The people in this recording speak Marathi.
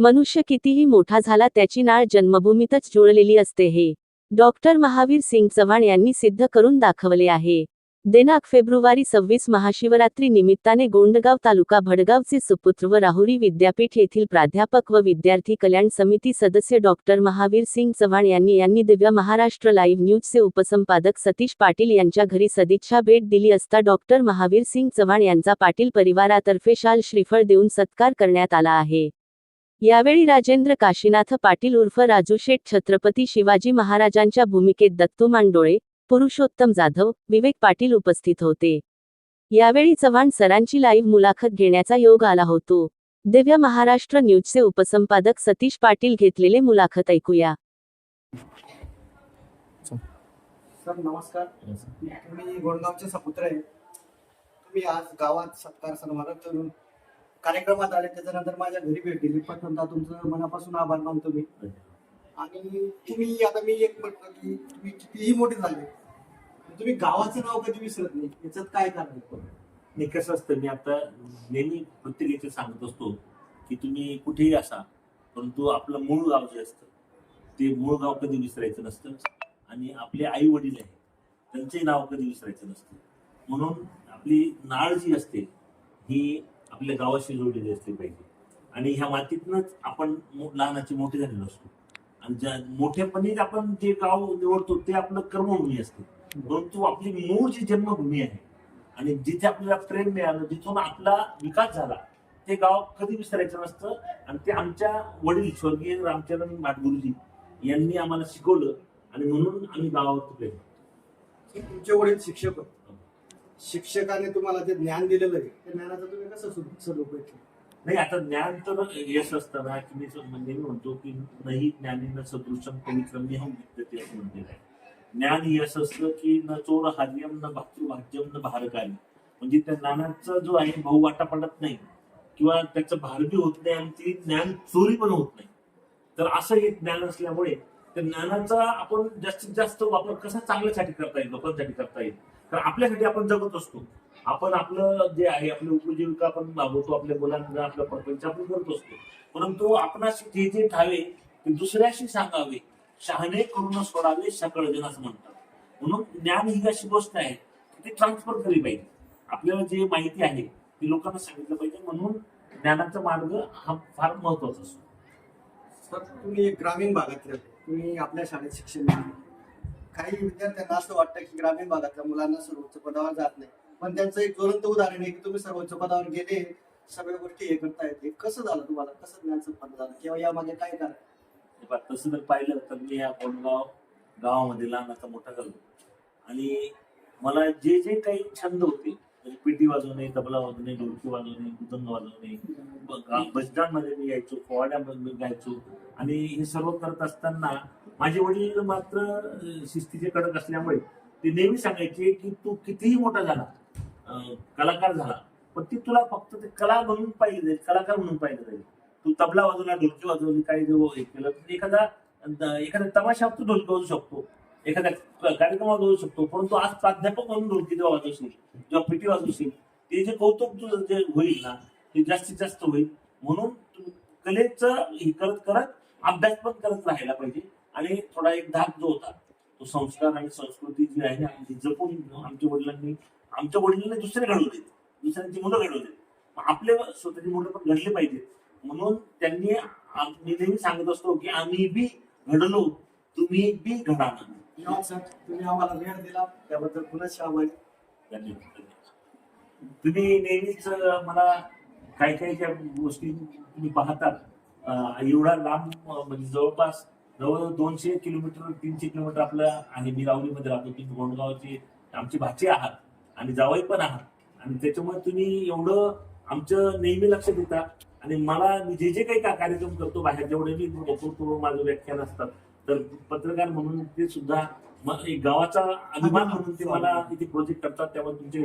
मनुष्य कितीही मोठा झाला त्याची नाळ जन्मभूमीतच जुळलेली असते हे. डॉक्टर महावीर सिंग चव्हाण यांनी सिद्ध करून दाखवले आहे. दिनांक फेब्रुवारी सव्वीस महाशिवरात्री निमित्ताने गोंडगाव तालुका भडगावचे सुपुत्र व राहुरी विद्यापीठ येथील प्राध्यापक व विद्यार्थी कल्याण समिती सदस्य डॉक्टर महावीर सिंग चव्हाण यांनी यांनी दिव्य महाराष्ट्र लाईव्ह न्यूजचे उपसंपादक सतीश पाटील यांच्या घरी सदिच्छा भेट दिली असता डॉक्टर महावीर सिंग चव्हाण यांचा पाटील परिवारातर्फे शाल श्रीफळ देऊन सत्कार करण्यात आला आहे. यावेळी राजेंद्र काशीनाथ पाटील उर्फ राजू शेठ छत्रपती शिवाजी महाराजांच्या भूमिकेत दत्तू मांडोळे पुरुषोत्तम जाधव विवेक पाटील उपस्थित होते. यावेळी चव्हाण सरांची लाईव्ह मुलाखत घेण्याचा योग आला होतो. दिव्य महाराष्ट्र न्यूजचे उपसंपादक सतीश पाटील घेतलेले मुलाखत ऐकूया. सर नमस्कार. तुम्ही गोंडगावचे सपुत्र. आहे तुम्ही आज गावात सत्कार सन्मान करून कार्यक्रमात आले त्याच्यानंतर माझ्या घरी भेट दिली. प्रथमतः तुमचं मनापासून आभार मानतो मी. आणि तुम्ही आता मी एक म्हटलं की तुम्ही कितीही मोठे झाले तुम्ही गावाचं नाव कधी विसरत नाही. याच्यात काय कारण आहे? नाही कसं असतं मी आता नेहमी प्रत्येकाचे सांगत असतो की तुम्ही कुठेही असा परंतु आपलं मूळ गाव जे असतं ते मूळ गाव कधी विसरायचं नसतं आणि आपले आई वडील आहेत त्यांचे नाव कधी विसरायचं नसतं. म्हणून आपली नाळ जी असते ही आपल्या गावाशी जोडलेली असली पाहिजे. आणि ह्या मातीतूनच आपण मो- लहानाचे मोठे झालेलो असतो. आणि ज्या मोठेपणी आपण जे गाव निवडतो ते आपलं कर्मभूमी असते. परंतु आपली मूळ जी जन्मभूमी आहे आणि जिथे आपल्याला प्रेम मिळालं जिथून आपला विकास झाला ते गाव कधी विसरायचं नसतं. आणि ते आमच्या वडील स्वर्गीय रामचरण माटगुरुजी यांनी आम्हाला शिकवलं आणि म्हणून आम्ही गावावर प्रेम तुमचे वडील शिक्षक होते. शिक्षकाने तुम्हाला जे ज्ञान दिलेलं आहे त्या ज्ञानाचा तुम्ही कसं सदुपयोग केला नाही आता ज्ञान तर यश असताना की मी म्हणजे मी म्हणतो की नाही ज्ञानीनं सदृशम कमी होऊन विद्यते असं म्हणलेलं आहे. ज्ञान यश असलं की न चोर हार्यम न भातृभाज्यम न भारकारी. म्हणजे त्या ज्ञानाचा जो आहे भाऊ वाटा पडत नाही. किंवा त्याचं भारबी होत नाही आणि ती ज्ञान चोरी पण होत नाही. तर असं एक ज्ञान असल्यामुळे त्या ज्ञानाचा आपण जास्तीत जास्त वापर कसा चांगल्यासाठी करता येईल लोकांसाठी करता येईल? तर आपल्यासाठी आपण जगत असतो. आपण आपलं जे आहे आपली उपजीविका आपण भागवतो आपल्या मुलांना आपलं प्रपंच आपण करत असतो. परंतु आपणास जे जे ठावे ते दुसऱ्याशी सांगावे. शहाणे करून सोडावे सकळ जन असं म्हणतात. म्हणून ज्ञान ही अशी गोष्ट आहे की ती ट्रान्सफर केली पाहिजे. आपल्याला जे माहिती आहे ती लोकांना सांगितलं पाहिजे. म्हणून ज्ञानाचा मार्ग हा फार महत्त्वाचा असतो. सर तुम्ही ग्रामीण भागातल्या तुम्ही आपल्या शाळेत शिक्षण काही विद्यार्थ्यांना असं वाटतं की ग्रामीण भागातल्या मुलांना सर्वोच्च पदावर जात नाही. पण त्यांचं एक ज्वलंत उदाहरण आहे की तुम्ही सर्वोच्च पदावर गेले सगळ्या गोष्टी हे करता येते कसं झालं तुम्हाला? कसं ज्ञान संपन्न झालं? किंवा यामागे काय कारण? तसं जर पाहिलं तर मी या कोंडगाव गावामध्ये लहानाचा मोठा झालो. आणि मला जे जे काही छंद होते म्हणजे पेटी वाजवणे तबला वाजवणे ढोलकी वाजवणे मृदंग वाजवणे भजनांमध्ये मी यायचो पोवाड्यामध्ये मी गायचो. आणि हे सर्व करत असताना माझे वडील मात्र शिस्तीचे कडक असल्यामुळे ते नेहमी सांगायचे की तू कितीही मोठा झाला कलाकार झाला पण ती तुला फक्त ते कला म्हणून पाहिजे जाईल कलाकार म्हणून पाहिजे जाईल. तू तबला वाजवला ढोलकी वाजवली काही हे केलं तर एखादा एखाद्या तमाशात तू ढोलकी वाजू शकतो एखाद्या कार्यक्रमात वाजवू शकतो परंतु आज प्राध्यापक म्हणून ढोलकी जेव्हा वाजवशील किंवा पिटी वाजवशील ते जे कौतुक तुझं जे होईल ना ते जास्तीत जास्त होईल. म्हणून तू कलेचं हे करत करत अभ्यास पण करत राहायला पाहिजे. थोडा एक धाक जो होता तो संस्कार आणि संस्कृती जी आहे ना ती जपून आमच्या वडिलांनी आमच्या वडिलांनी दुसरे घडवले दुसऱ्यांची मुलं घडवले आपले स्वतःची मुलं पण घडली पाहिजेत. म्हणून त्यांनी मी नेहमी सांगत असतो की आम्ही बी घडलो तुम्ही बी घडा तुम्ही आम्हाला वेळ दिला त्याबद्दल पुन्हा आभारी धन्यवाद. तुम्ही नेहमीच मला काही काही ज्या गोष्टी तुम्ही पाहतात एवढा लांब म्हणजे जवळपास जवळ दोनशे किलोमीटर तीनशे किलोमीटर आपलं आहे मी रावलीमध्ये राहतो तुम्ही गोंडगावचे आमचे भाचे आहात आणि जावई पण आहात. आणि त्याच्यामुळे तुम्ही एवढं आमचं नेहमी लक्ष देता. आणि मला मी जे जे काही का- कार्यक्रम करतो बाहेर जेवढे मी बघतो माझं व्याख्यान असतात. तर पत्रकार म्हणून ते सुद्धा गावाचा अभिमान म्हणून ते मला इथे प्रोजेक्ट करतात त्यामुळे तुमचे